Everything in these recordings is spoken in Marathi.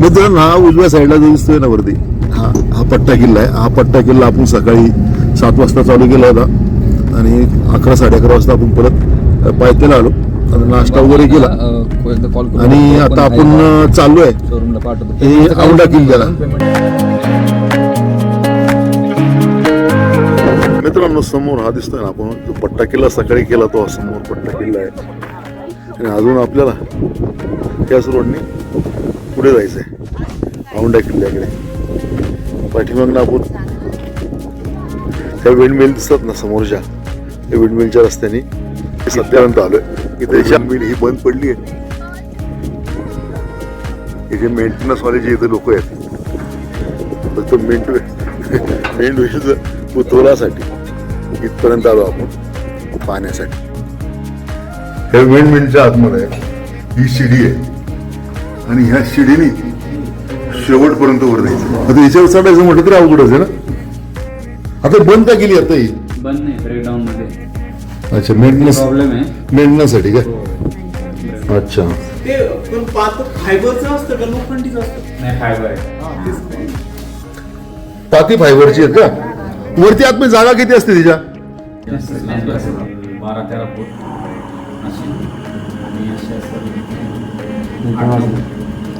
मित्रांनो हा उजव्या साईडला जो दिसतोय ना वरती हा. हा पट्टा किल्ला आहे. हा पट्टा किल्ला आपण सकाळी सात वाजता चालू केला होता. आणि अकरा साडे अकरा वाजता आपण परत पायथ्याला आलो. आणि नाश्ता वगैरे केला. आणि आता आपण अ, चाललो आहे. हे औंढा किल्ल्याला. मित्रांनो समोर हा दिसतोय ना आपण. जो पट्टा किल्ला सकाळी केला तो समोर पट्टा किल्ला आहे. आणि अजून आपल्याला त्याच रोडने पुढे जायचं आहे औंढा किल्ल्याकडे. पाठीमागनं आपण त्या विंडमिल दिसतात ना समोरच्या. त्या विंडमिलच्या रस्त्याने. सध्यानंतर आलोय. इथे मिल ही बंद पडली आहे इथे मेंटेनन्सवाले जे इथे लोक आहेत. फक्त मेंट मेंट उतरवण्यासाठी इथपर्यंत आलो आपण. पाहण्यासाठी हे विंडमिलच्या आतमध्ये ही शिडी आहे. आणि ह्या शिडीने शेवटपर्यंत वर जायचं आता याच्यावर चढायचं म्हटलं तरी अवघडच आहे ना आता बंद का केली आता ही? बंद नाही ब्रेकडाऊन मध्ये. अच्छा मेंटेनन्स प्रॉब्लेम आहे. मेंटेनन्ससाठी का? अच्छा. ते पण पात फायबरचं असतं का? लोखंडीचं असतं? नाही फायबर आहे. पाती फायबरची आहेत का? वरती आतमध्ये जागा किती असते तिच्या? बारा तेरा फूट. अशी. आणि अशी असतात.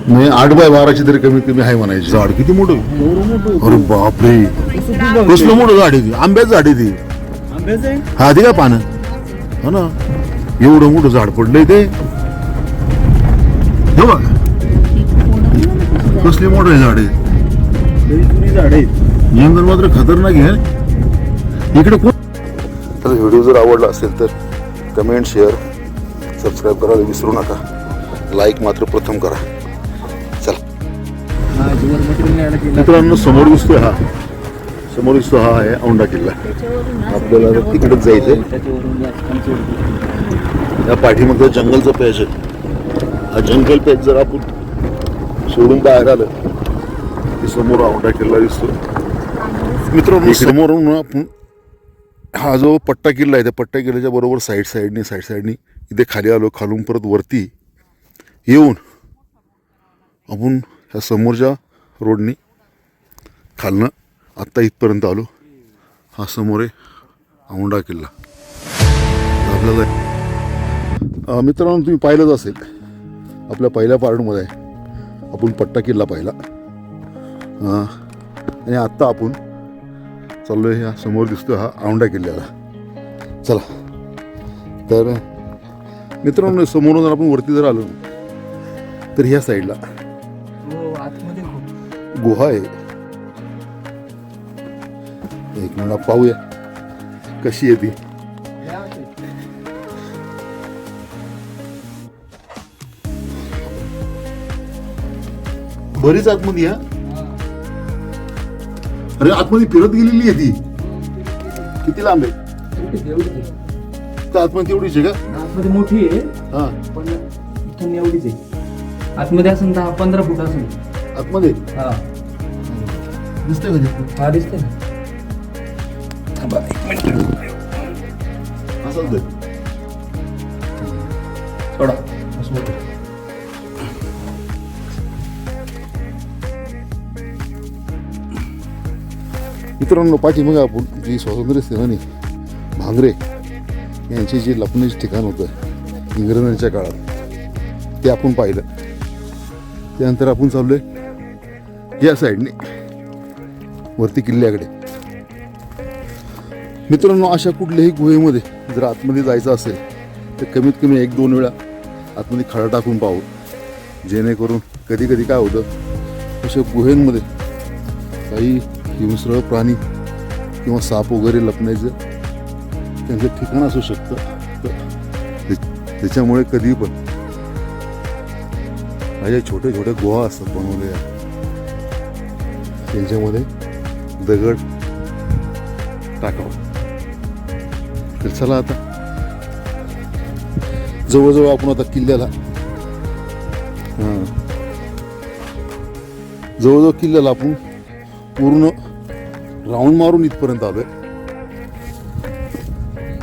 नाही आठ बाय बाराची तरी कमीत कमी आहे म्हणायची. झाड किती मोठं? आहे? अरे बापरे. कसलं मोठं झाड आहे ती? आंब्याचं झाड आहे ती. आंब्याचं आहे? हा ते का पानं? हो ना. एवढं मोठं झाड पडलंय ते. हे बघ. कसली मोठं आहे? झाड आहे झाड आहेत. जंगल मात्र खतरनाक आहे इकडे कोण? तर व्हिडिओ जर आवडला असेल तर कमेंट शेअर सबस्क्राईब करायला विसरू नका. लाईक मात्र प्रथम करा. मित्रांनो समोर दिसतोय हा. समोर दिसतो हा आहे औंढा किल्ला. आपल्याला तिकडेच जायचंय. या पाठीमागचं जंगलचं पॅच आहे. हा जंगल पॅच जर आपण सोडून बाहेर आलं की समोर औंढा किल्ला दिसतो मित्रांनो समोरून आपण हा जो पट्टा किल्ला आहे त्या पट्टा किल्ल्याच्या बरोबर साईड साईडनी साईड साईडनी इथे खाली आलो खालून परत वरती येऊन आपण ह्या समोरच्या रोडनी खालनं आत्ता इथपर्यंत आलो. हा समोर आहे औंढा किल्ला. आपल्याला मित्रांनो तुम्ही पाहिलंच असेल. आपल्या पहिल्या पार्टमध्ये आपण पट्टा किल्ला पाहिला. आणि आत्ता आपण चाललोय ह्या समोर दिसतो हा औंढा किल्ल्याला. चला. तर मित्रांनो समोरून जर आपण वरती जर आलो तर ह्या साईडला गुहा आहे. एक मिनिट पाहूया. कशी आहे ती? बरीच आतमध्ये या अरे आतमध्ये फिरत गेलेली आहे ती. किती लांब आहे? आतमध्ये तेवढीच आहे का? आतमध्ये मोठी आहे हा. पण इथून एवढीच आहे. आतमध्ये असेल दहा पंधरा फूट असेल. आतमध्ये? हा. दिसतंय का? हा दिसते ना. असंच आहे. थोडा मित्रांनो पाठीमागे आपण जी स्वातंत्र्य सेनानी भांगरे यांचे जे लपण्याचे ठिकाण होतं इंग्रजांच्या काळात ते आपण पाहिलं. त्यानंतर आपण चाललोय या साईडने वरती किल्ल्याकडे. मित्रांनो अशा कुठल्याही गुहेमध्ये जर आतमध्ये जायचं असेल तर कमीत कमी एक दोन वेळा आतमध्ये खडा टाकून पाहू. जेणेकरून कधी कधी काय होतं अशा गुहेंमध्ये काही हिंस्र प्राणी किंवा साप वगैरे लपण्याचं त्यांचं ठिकाण असू शकतं. तर त्याच्यामुळे कधी पण माझ्या छोटे छोटे गुहा असतात बनवलेल्या. त्यांच्यामध्ये दगड टाकावा तर चला आता. जवळजवळ आपण आता किल्ल्याला. हां. जवळजवळ किल्ल्याला आपण पूर्ण राऊंड मारून इथपर्यंत आलोय.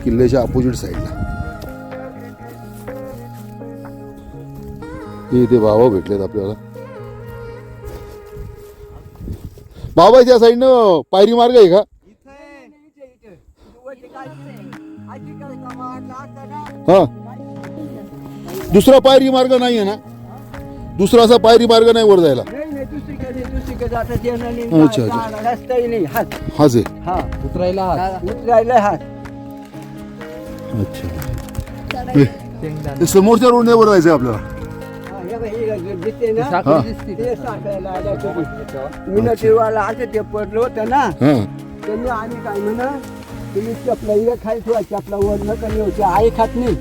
किल्ल्याच्या अपोजिट साईडला हे इथे बाबा भेटलेत आपल्याला. बाबा त्या साईडनं पायरी मार्ग आहे का? हा. दुसरा पायरी मार्ग नाही आहे ना? दुसरा असा पायरी मार्ग नाही वर जायला. अच्छा, अच्छा. रस्ताही नाही हात. हाच आहे. हा. उतरायला हात. उतरायला हात. अच्छा. समोरच्या रोडने वर जायचं आपल्याला. हा, हे हे दिसते ना? हा. ते. आल्या तुम्ही असं ते पडलं होतं ना. हा. त्यांनी आम्ही काय म्हणा तुम्ही चपला इकडे खाली ठेवा चपला वर न कमी होते आई खात नाही.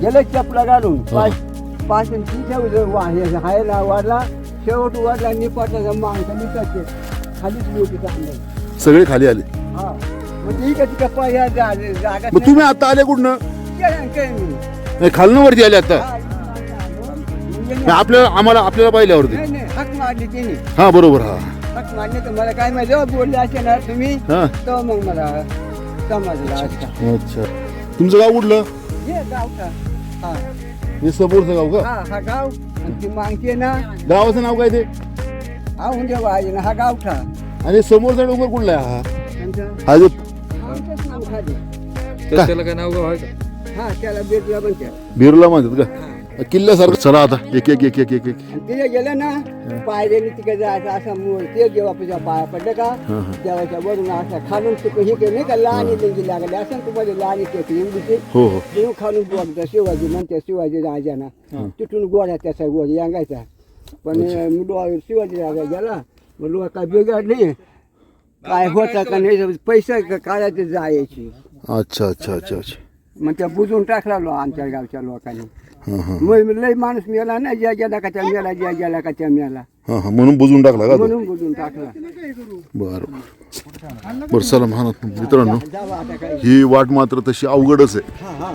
गेलं चपला घालून. पाच पाच आणि तीन ठेवलं वा हे हायला वाढला. शेवट वाढला निपाटाचा मांग निघते खालीच लोक चांगलं. सगळे खाली आले. हा. म्हणजे इकडे तिकडे पाय जागा मग तुम्ही आता आले कुठनं? काही नाही नाही खालनं वरती आले आता. हा, नाही, आपल्याला आम्हाला आपल्याला पाहिल्यावरती. नाही नाही हाक मारली तिने हा बरोबर हा. हाक मारली तर मला काय माहिती हो, बोलले असे ना तुम्ही हा. तर मग मला समजलं अच्छा अच्छा. तुमचं गाव कुठलं? हे हा. हे समोरचं गाव का? हा हा गाव. आणि ती मागते ना. गावाचं नाव काय ते? ना हा गावठा आणि समोरचा डोंगर कुठला आहे हा? हा जो आमचंच नाव खाली. तर त्याला काय नाव गाव आहे का? हा त्याला बेटला पण त्या बिर्ला म्हणतात का? किल्ल्यासारखं चला आता एक एक एक एक एक एक। आणि तिथे गेलं ना पायऱ्याने तिकडे जायचं असं मूळ ते तुझ्या पाया पडलं का। हा, हा. देवाच्या वरून असं खालून तिकडे हे केलं नाही का लहान लिंगी लागले असं तुम्हाला लहान टेकली उडीची हो हो। तिथून खालून बोलतो शिवाजी म्हणते शिवाजी राजाना तिथून गोड्या त्याचा गोड यांगायचा पण मुलं शिवाजी राजा गेला म्हणलं काय बिघडली काय होतं का नाही पैसे काढायचे जायची अच्छा अच्छा अच्छा अच्छा। मग त्या बुजून टाकला लो आमच्या गावच्या लोकांनी हा हा मग लय माणूस मेला ना ज्या गेला का त्या मेला ज्या गेला का त्या मेला. हा हा. म्हणून बुजून टाकला का तो? म्हणून बुजून टाकला. बरं. बरं चला महान मित्रांनो ही वाट मात्र तशी अवघडच आहे. हा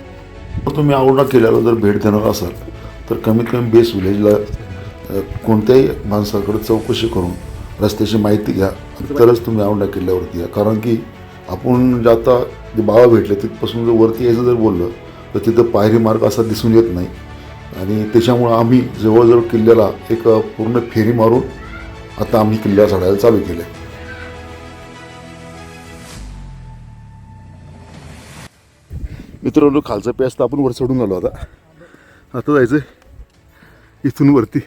तुम्ही औंढा किल्ल्याला जर भेट देणार असाल तर कमीत कमी बेस विलेजला अ, कोणत्याही माणसाकडे चौकशी करून रस्त्याची माहिती घ्या तरच तुम्ही औंढा किल्ल्यावरती या. कारण की आपण जे आता जे बाबा भेटले तिथपासून जर वरती यायचं जर बोललं तर तिथं पायरी मार्ग असा दिसून येत नाही. आणि त्याच्यामुळं आम्ही जवळजवळ किल्ल्याला एक पूर्ण फेरी मारून आता आम्ही किल्ल्या चढायला चालू केलं मित्रांनो खालचा पॅस तर आपण वर चढून आलो आता. आता जायचं इथून वरती.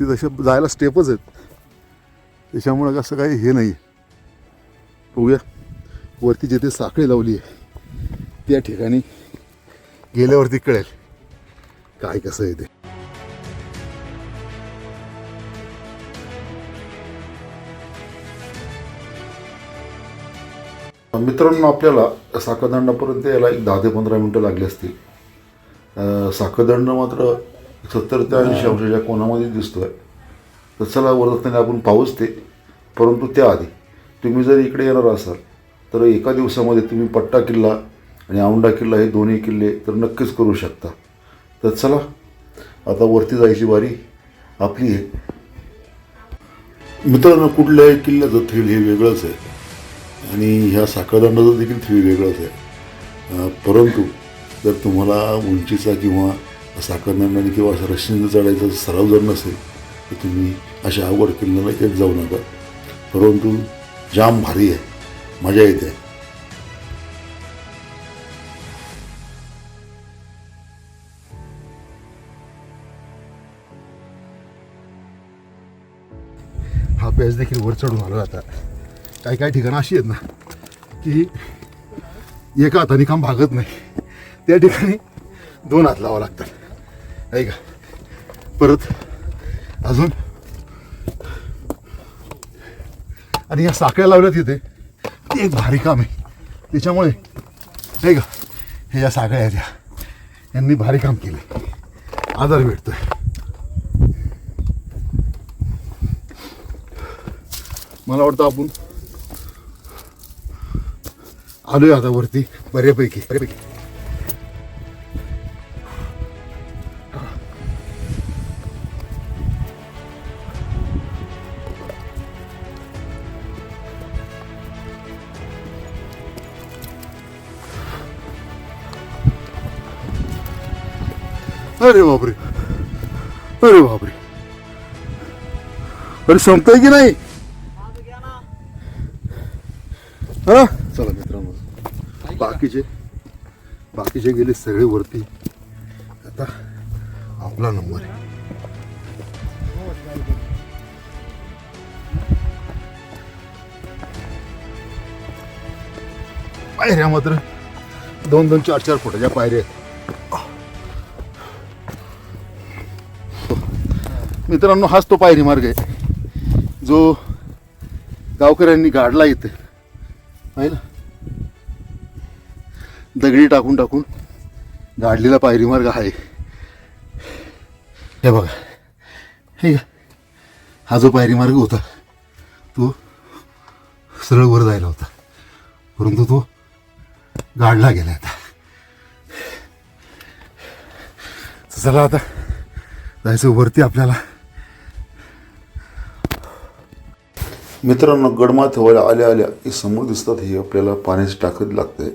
ते तशा जायला स्टेपच आहेत. त्याच्यामुळं असं काही हे नाही. बघूया. वरती जिथे साखळी लावली आहे त्या ठिकाणी गेल्यावरती कळेल काय कसं आहे ते. मित्रांनो आपल्याला साखरदंडापर्यंत यायला एक दहा ते पंधरा मिनटं लागली असतील. साखरदंड मात्र सत्तर ते ऐंशी अंशाच्या कोणामध्ये दिसतोय. तर चला वर आपण पाहूच ते परंतु त्याआधी तुम्ही जर इकडे येणार असाल तर एका दिवसामध्ये तुम्ही पट्टा किल्ला आणि औंढा किल्ला हे दोन्ही किल्ले तर नक्कीच करू शकता. तर चला आता वरती जायची वारी आपली आहे. मित्रांनो कुठल्याही किल्ल्याचं थ्रिल हे वेगळंच आहे. आणि ह्या साखरदंडाचं देखील थ्रिल वेगळंच आहे. परंतु जर तुम्हाला उंचीचा किंवा साखरदंडाने किंवा असा रस्सीने चढायचा सराव जर नसेल तर तुम्ही अशा अवघड किल्ल्याला येत जाऊ नका. परंतु जाम भारी आहे. मजा येते. हा पेज देखील वर चढून आला आता. काही काही ठिकाणं अशी आहेत ना की एका हाताने काम भागत नाही. त्या ठिकाणी दोन हात लावा लागतात. ऐका परत अजून. आणि या साखळ्या लावल्यात इथे. ते एक भारी काम आहे. त्याच्यामुळे नाही का हे या साखळ्या आहेत या. यांनी भारी काम केलं आधार भेटतोय. मला वाटतं आपण आलोय आता वरती बऱ्यापैकी बऱ्यापैकी. अरे बापरे. अरे बापरे. अरे संपतंय की नाही? हा? चला मित्रांनो बाकीचे बाकीचे गेले सगळे वरती. आता आपला नंबर आहे. पायऱ्या मात्र. दोन दोन चार चार फुटाच्या पायऱ्या आहेत. मित्रांनो हाच तो पायरी मार्ग आहे. जो गावकऱ्यांनी गाडला इथे. आहे ना दगडी टाकून टाकून गाडलेला पायरी मार्ग आहे. हे बघा. हे हा जो पायरी मार्ग होता तो सरळ वर जायला होता. परंतु तो गाडला गेला आता. चला आता जायचं वरती आपल्याला. मित्रांनो गडमाथ्यावर आल्या आल्या हे समोर दिसतात हे आपल्याला पाण्याची टाकत लागते.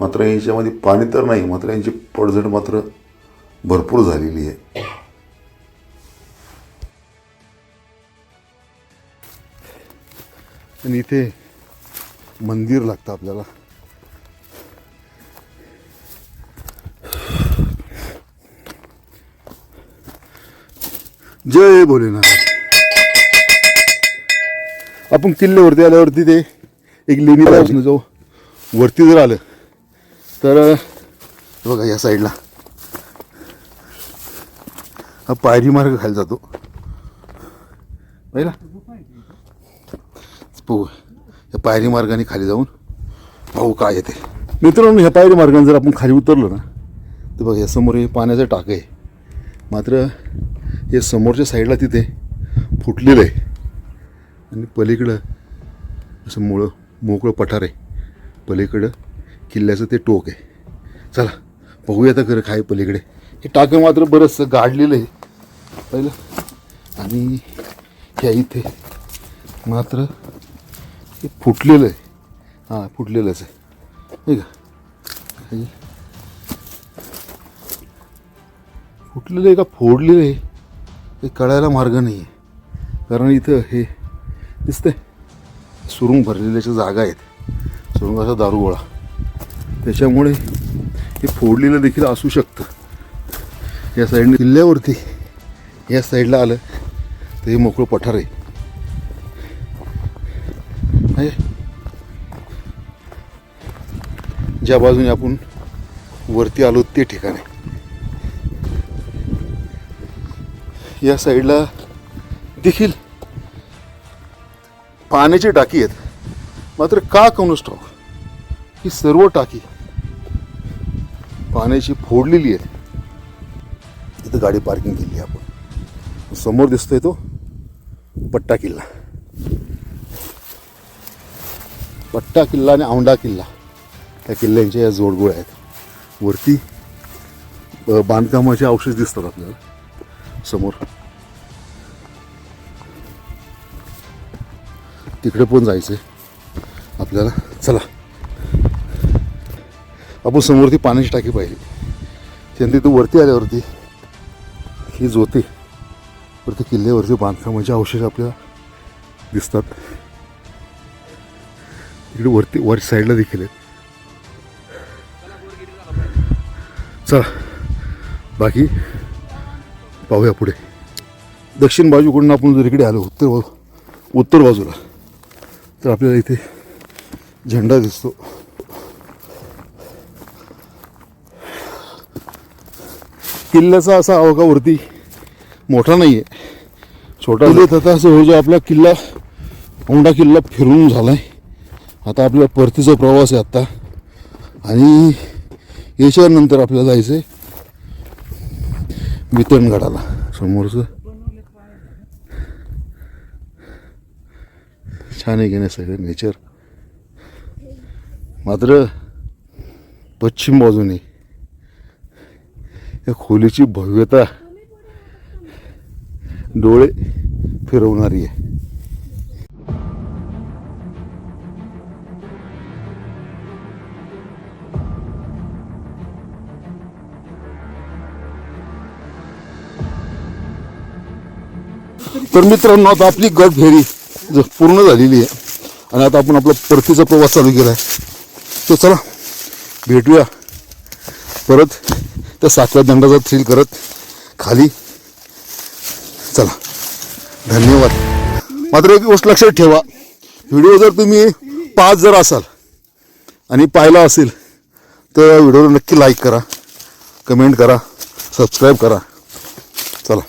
मात्र यांच्यामध्ये पाणी तर नाही मात्र यांची पडझड मात्र भरपूर झालेली आहे. आणि इथे मंदिर लागतं आपल्याला. जय भोलेनाथ. आपण किल्ल्यावरती आल्यावरती ते एक लेणी पासून जाऊ वरती जर आलं तर बघा या साईडला. हा पायरी मार्ग खाली जातो. पाहिला पाहू या पायरी मार्गाने खाली जाऊन पाहू काय येते. मित्रांनो ह्या पायरी मार्गाने जर आपण खाली उतरलो ना तर बघा या समोर हे पाण्याचं टाक आहे. मात्र हे समोरच्या साईडला तिथे फुटलेलं आहे. आणि पलीकडं असं मुळं मोकळं पठार आहे. पलीकडं किल्ल्याचं ते टोक आहे. चला बघूया तर खरं काय पलीकडे. हे टाकं मात्र बरंचसं गाडलेलं आहे. पहिलं आणि ह्या इथे मात्र हे फुटलेलं आहे. हां फुटलेलंच आहे. नाही का फुटलेलं आहे का फोडलेलं आहे हे कळायला मार्ग नाही आहे. कारण इथं हे दिसते सुरुंग भरलेल्याच्या जागा आहेत. सुरुंगाचा दारुगोळा त्याच्यामुळे हे फोडलेलं देखील असू शकतं. या साईडने किल्ल्यावरती या साईडला आलं तर हे मोकळं पठार आहे. आहे. ज्या बाजूने आपण वरती आलो ते ठिकाण आहे. या साईडला देखील पाण्याची टाकी आहेत. मात्र का कोणच स्टॉक ही सर्व टाकी पाण्याची फोडलेली आहे इथं गाडी पार्किंग केली आहे आपण. समोर दिसतोय तो पट्टा किल्ला. पट्टा किल्ला आणि औंडा किल्ला त्या किल्ल्यांच्या या जोडगोळ्या आहेत. वरती बांधकामाचे अवशेष दिसतात आपल्याला. समोर. तिकडे पण आहे आपल्याला. चला. आपण समोरती पाण्याची टाकी पाहिली. त्यानंतर तिथं वरती आल्यावरती ही जोते. वरती किल्ल्यावरती बांधकामाचे अवशेष आपल्याला दिसतात. इकडे वरती वर साईडला देखील आहेत. चला. बाकी पाहूया पुढे. दक्षिण बाजूकडून आपण जर इकडे आलो उत्तर बाजू उत्तर बाजूला. तर आपल्याला इथे झेंडा दिसतो. किल्ल्याचा असा अवकावरती मोठा नाही आहे छोटा आता असं हो जो आपला किल्ला औंढा किल्ला फिरून झालाय. आता आपल्या परतीचा प्रवास आहे आत्ता. आणि याच्यानंतर आपल्याला जायचं आहे वितरणगडाला समोरचं. छान आहे की सगळं? नेचर मात्र पश्चिम बाजूने या खोलीची भव्यता डोळे फिरवणारी आहे. तर मित्रांनो आता आपली गट फेरी पूर्ण झालेली आहे. आणि आता आपण आपला परतीचा प्रवास चालू केला आहे. तो चला भेटूया. परत त्या सातव्या दंडाचा थ्रिल करत खाली. चला धन्यवाद. मात्र एक गोष्ट लक्षात ठेवा व्हिडिओ जर तुम्ही पाच जर असाल आणि पाहिला असेल तर व्हिडिओला नक्की लाईक करा कमेंट करा सबस्क्राईब करा. चला.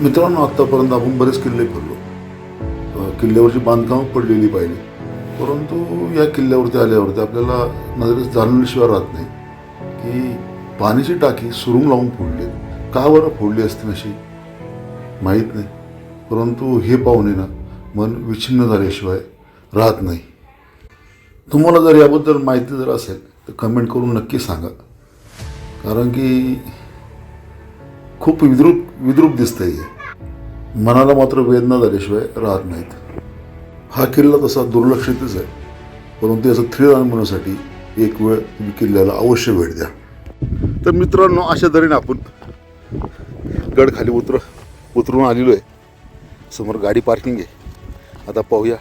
मित्रांनो आत्तापर्यंत आपण बरेच किल्ले फिरलो. किल्ल्यावरची बांधकामं पडलेली पाहिली. परंतु या किल्ल्यावरती आल्यावरती आपल्याला नजरेस जाणवल्याशिवाय राहत नाही की पाण्याची टाकी सुरुंग लावून फोडली का बरं फोडली असते अशी? माहीत नाही. परंतु हे पाहुणे ना मन विच्छिन्न झाल्याशिवाय राहत नाही. तुम्हाला जर याबद्दल माहिती जर असेल तर कमेंट करून नक्की सांगा. कारण की खूप विद्रूप विद्रूप दिसतं आहे मनाला मात्र वेदना झाल्याशिवाय राहत नाहीत. हा किल्ला तसा दुर्लक्षितच आहे. परंतु याचं थ्रिल अनुभवण्यासाठी एक वेळ तुम्ही किल्ल्याला अवश्य भेट द्या. तर मित्रांनो अशा तऱ्हेने आपण गड खाली उतर उतरून आलेलो आहे. समोर गाडी पार्किंग आहे. आता पाहूया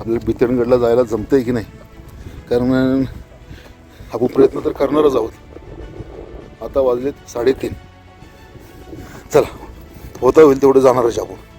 आपल्याला बितरणगडला जायला जमतंय की नाही. कारण आपण प्रयत्न तर करणारच आहोत. आता वाजलेत साडेतीन. चला होता होईल तेवढं जाणारच आपण.